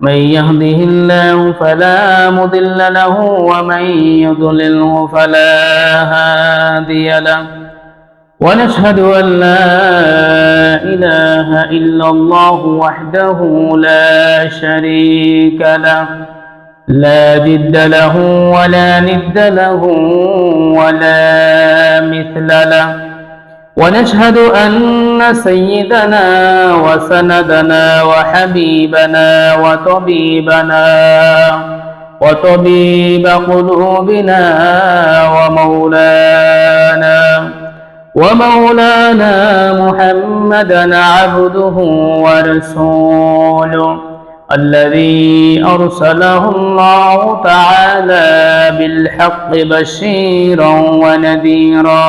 من يهده الله فلا مضل له ومن يضلله فلا هادي له. ونشهد أن لا إله إلا الله وحده لا شريك له. لا جد له ولا ند له ولا مثل له. ونشهد أن سيدنا وسندنا وحبيبنا وطبيبنا وطبيب قلوبنا ومولانا ومولانا محمدا عبده ورسوله الذي أرسله الله تعالى بالحق بشيرا ونذيرا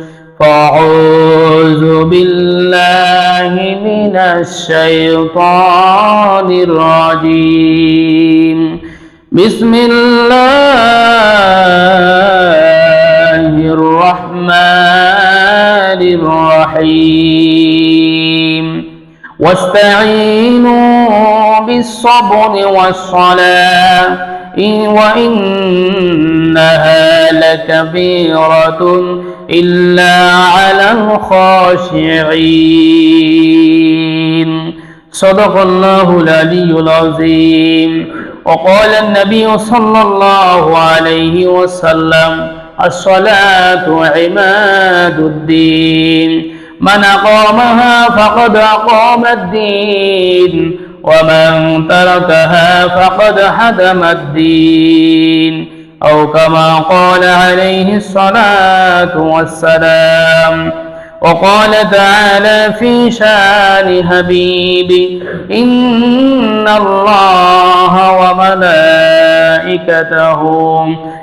فأعوذ بالله من الشيطان الرجيم. بسم الله الرحمن الرحيم. واستعينوا بالصبر والصلاة. وإنها لكبيرة إلا على الخاشعين. صدق الله العلي العظيم. وقال النبي صلى الله عليه وسلم الصلاة عماد الدين. من أقامها فقد أقام الدين. ومن تركها فقد هدم الدين. أو كما قال عليه الصلاة والسلام وقال تعالى في شان حبيبي إن الله وملائكته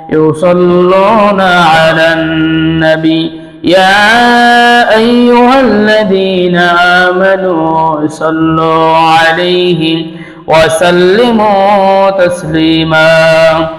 يصلون على النبي يا أيها الذين آمنوا صلوا عليه وسلموا تسليما.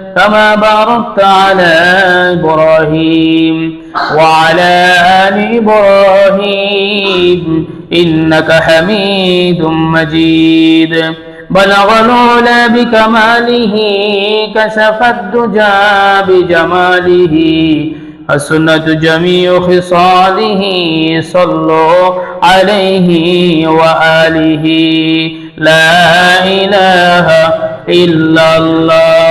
كما باركت على إبراهيم وعلى آل إبراهيم إنك حميد مجيد. بلغ العلا بكماله كشف الدجى بجماله حسنت جميع خصاله صلوا عليه وآله. لا إله إلا الله.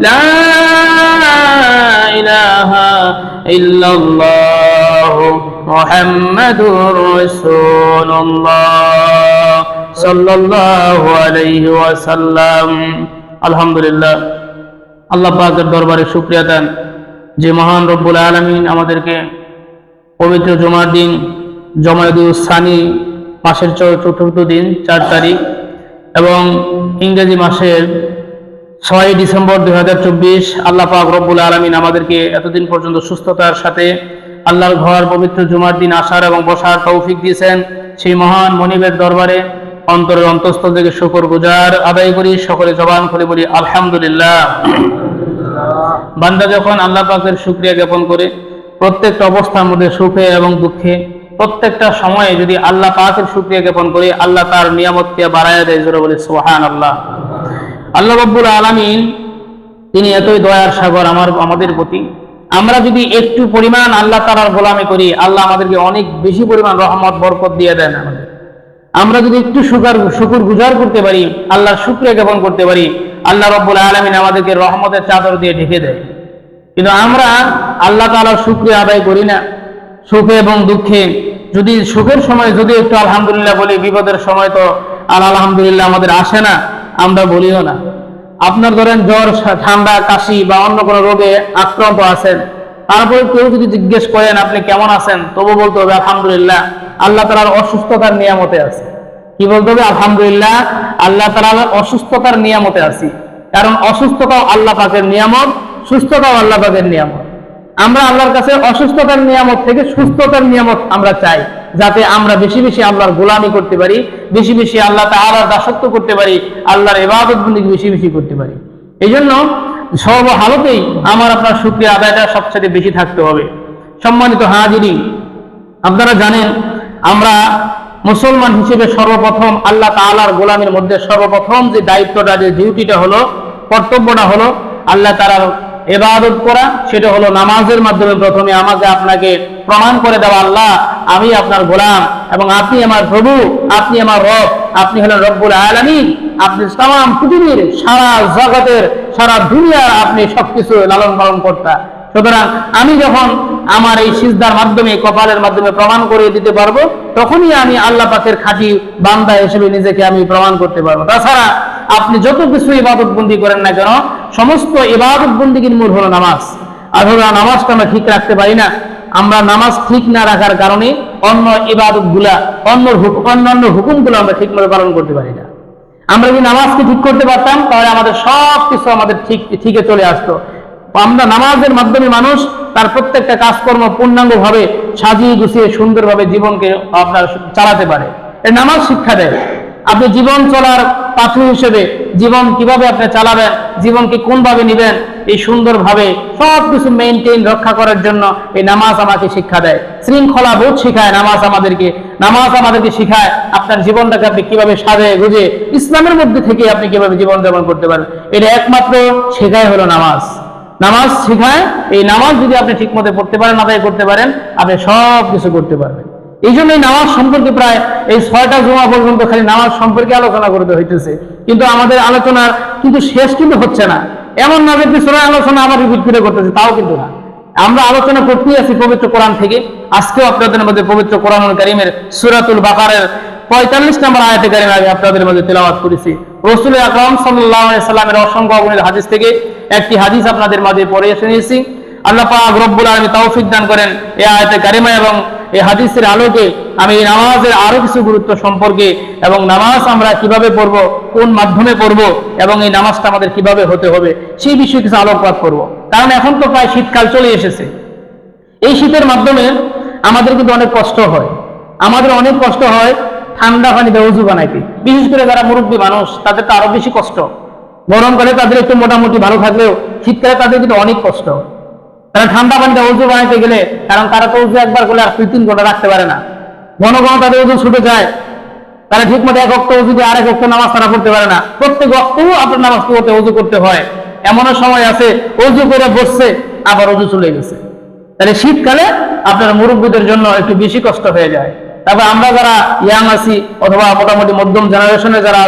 ইল্লাল্লাহ লা ইলাহা ইল্লাল্লাহ মুহাম্মাদুর রাসূলুল্লাহ সাল্লাল্লাহু আলাইহি ওয়াসাল্লাম। আলহামদুলিল্লাহ। আল্লাহ পাকের দরবারে শুকরিয়া দেন। যে মহান রব্বুল আলামিন আমাদেরকে পবিত্র জমার দিন জমায়দুল সানি মাসের চতুর্থ দিন, চার তারিখ, এবং ইংরেজি মাসের ছয় ডিসেম্বর দুই হাজার চব্বিশ, আল্লাহ পাক রব্বুল আলমিন আমাদেরকে এতদিন পর্যন্ত সুস্থতার সাথে আল্লাহর ঘর, পবিত্র জুমার দিন আসার এবং বসার তৌফিক দিয়েছেন। সেই মহান মনিবের দরবারে অন্তরের অন্তঃস্থল থেকে শুকর গুজার আদায় করি, সকলে জবান করে বলি, আলহামদুলিল্লাহ। বান্দা যখন আল্লাহ পাকের শুক্রিয়া জ্ঞাপন করে, প্রত্যেকটা অবস্থার মধ্যে সুখে এবং দুঃখে, প্রত্যেকটা সময়ে যদি আল্লাহ পাকের শুক্রিয়া জ্ঞাপন করে, আল্লাহ তার নিয়ামতকে বাড়ায় দেয়, জোরে বলে সোহান আল্লাহ আল্লাহ রব্বুল আলামিন, তিনি এতই দয়ার সাগর আমার, আমাদের প্রতি। আমরা যদি একটু পরিমাণ আল্লাহ তালার গোলামি করি, আল্লাহ আমাদেরকে অনেক বেশি পরিমাণ রহমত, বরকত দিয়ে দেন আমাদের। আমরা যদি একটু শুকার শুকুর গুজার করতে পারি, আল্লাহর শুক্রিয়া জ্ঞাপন করতে পারি, আল্লাহ রব্বুল আলমিন আমাদেরকে রহমতের চাদর দিয়ে ঢেকে দেয়। কিন্তু আমরা আল্লাহ তালার শুক্রিয়া আদায় করি না। সুখে এবং দুঃখে যদি সুখের সময়, যদি একটু আলহামদুলিল্লাহ বলি, বিপদের সময় তো আর আলহামদুলিল্লাহ আমাদের আসে না। আমরা বলিও না। আপনার ধরেন জ্বর ঠান্ডা, কাশি বা অন্য কোনো রোগে আক্রান্ত আছেন, তারপরে কেউ যদি জিজ্ঞেস করেন, আপনি কেমন আছেন? তবু বলতে হবে, আলহামদুলিল্লাহ, আল্লাহ তালার অসুস্থতার নিয়ামতে আছে। কি বলতে হবে? আলহামদুলিল্লাহ, আল্লাহ তালার অসুস্থতার নিয়ামতে আছি। কারণ অসুস্থতাও আল্লাহ পাকের নিয়ামত, সুস্থতাও আল্লাহ পাকের নিয়ামত। আমরা আল্লাহর কাছে অসুস্থতার নিয়ামত থেকে সুস্থতার নিয়ামত আমরা চাই। যাতে আমরা বেশি বেশি আল্লাহর গোলামি করতে পারি, বেশি বেশি আল্লাহ তাআলার দাসত্ব করতে পারি, আল্লাহর বন্দি বেশি বেশি করতে পারি। এই জন্য সর্ব হালতেই আমার আপনার শুক্রিয়া আদায়টা সবচেয়ে বেশি থাকতে হবে। সম্মানিত হাজিরি, আপনারা জানেন, আমরা মুসলমান হিসেবে সর্বপ্রথম আল্লাহ তাআলার গোলামের মধ্যে সর্বপ্রথম যে দায়িত্বটা, যে ডিউটিটা হলো, কর্তব্যটা হলো আল্লাহ তাআলার এবাদত করা, সেটা হলো নামাজের মাধ্যমে প্রথমে আমাকে আপনাকে প্রমাণ করে দেওয়া, আল্লাহ, আমি আপনার গোলাম এবং আপনি আমার প্রভু, আপনি আমার রব, আপনি হলেন রব্বুল আলামিন। আপনি তাম পৃথিবীর সারা জগতের, সারা দুনিয়ার আপনি সবকিছু লালন পালন করতেন সুতরাং আমি যখন আমার এই সিজদার মাধ্যমে, কপালের মাধ্যমে প্রমাণ করে দিতে পারব, তখনই আমি আল্লাহ পাকের খাঁটি বান্দা হিসেবে নিজেকে আমি প্রমাণ করতে পারব। তাছাড়া আপনি যত কিছু ইবাদত বন্দি করেন না কেন, সমস্ত ইবাদত বন্দিগির মূল হলো নামাজ। আর হলো নামাজটা আমরা ঠিক রাখতে পারি না। আমরা নামাজ ঠিক না রাখার কারণে অন্য ইবাদতগুলা অন্য অন্যান্য হুকুমগুলো আমরা ঠিক মতো পালন করতে পারি না। আমরা যদি নামাজকে ঠিক করতে পারতাম, তাহলে আমাদের সব কিছু আমাদের ঠিক ঠিকে চলে আসতো। আমরা নামাজের মাধ্যমে মানুষ তার প্রত্যেকটা কাজকর্ম পূর্ণাঙ্গ ভাবে সাজিয়ে গুছিয়ে সুন্দরভাবে জীবনকে আপনার চালাতে পারে। নামাজ শিক্ষা দেয়। আপনি জীবন চলার পাথর হিসেবে জীবন কীভাবে আপনি চালাবেন, জীবনকে কোনভাবে নেবেন, এই সুন্দরভাবে সব কিছু মেনটেন রক্ষা করার জন্য এই নামাজ আমাকে শিক্ষা দেয়। শৃঙ্খলা বোধ শিখায় নামাজ আমাদেরকে। নামাজ আমাদেরকে শিখায় আপনার জীবনটাকে আপনি কীভাবে সাজে গুজে ইসলামের মধ্যে থেকে আপনি কীভাবে জীবন যাপন করতে পারেন। এটা একমাত্র শেখাই হলো নামাজ। নামাজ শেখায়, এই নামাজ যদি আপনি ঠিক মতো পড়তে পারেন, আদায় করতে পারেন, আপনি সব কিছু করতে পারবেন। এই জন্য নামাজ সম্পর্কে প্রায় এই ছয়টা জমা পর্যন্ত খালি নামাজ সম্পর্কে আলোচনা করতে হইতেছে। কিন্তু আমাদের আলোচনার কিন্তু শেষ কিন্তু হচ্ছে না। এমন না যে পিছনে আলোচনা আবার রিপিট করে করতেছে, তাও কিন্তু না। আমরা আলোচনা করতেই আছি পবিত্র কোরআন থেকে। আজকেও আপনাদের মধ্যে পবিত্র কোরআন কারিমের সুরাতুল বাকারের পঁয়তাল্লিশ নম্বর আয়াতে কারিম আমি আপনাদের মধ্যে তেলাওয়াত করেছি। রসুল আকরম সাল্লামের অসংখ্য অগণিত হাদিস থেকে একটি হাদিস আপনাদের মাঝে পড়ে এসে নিয়েছি। আল্লাহ পাক রব্বুল আলমী তৌফিক দান করেন এই আয়াতে কারিমা এবং এই হাদিসের আলোকে আমি নামাজের আরও কিছু গুরুত্ব সম্পর্কে এবং নামাজ আমরা কীভাবে পড়ব, কোন মাধ্যমে পড়ব এবং এই নামাজটা আমাদের কীভাবে হতে হবে সেই বিষয়ে কিছু আলোকপাত করব। কারণ এখন তো প্রায় শীতকাল চলে এসেছে। এই শীতের মাধ্যমে আমাদের কিন্তু অনেক কষ্ট হয়। আমাদের অনেক কষ্ট হয় ঠান্ডা পানিতে উজু বানাইতে বিশেষ করে যারা মুরব্বী মানুষ তাদের তো আরও বেশি কষ্ট। গরমকালে তাদের একটু মোটামুটি ভালো থাকলেও শীতকালে তাদের কিন্তু অনেক কষ্ট। তারা ঠান্ডা পানিতে উজু বানাইতে গেলে, কারণ তারা তো উজু একবার করলে আর দুই তিন ঘণ্টা রাখতে পারে না। ঘন ঘন তাদের উজু ছুটে যায়। তারা ঠিক মতো এক অক্ট উজু দিয়ে আরেক অক্ট নামাজ তারা পড়তে পারে না। প্রত্যেক অক্টেও আপনার নামাজ পড়তে, উজু করতে হয়। এমনও সময় আছে, উজু করে বসছে, আবার উজু চলে গেছে। তাহলে শীতকালে আপনার মুরব্বীদের জন্য একটু বেশি কষ্ট হয়ে যায়। তারপর আমরা যারা ইয়াং আছি অথবা মোটামুটি মধ্যম জেনারেশনে যারা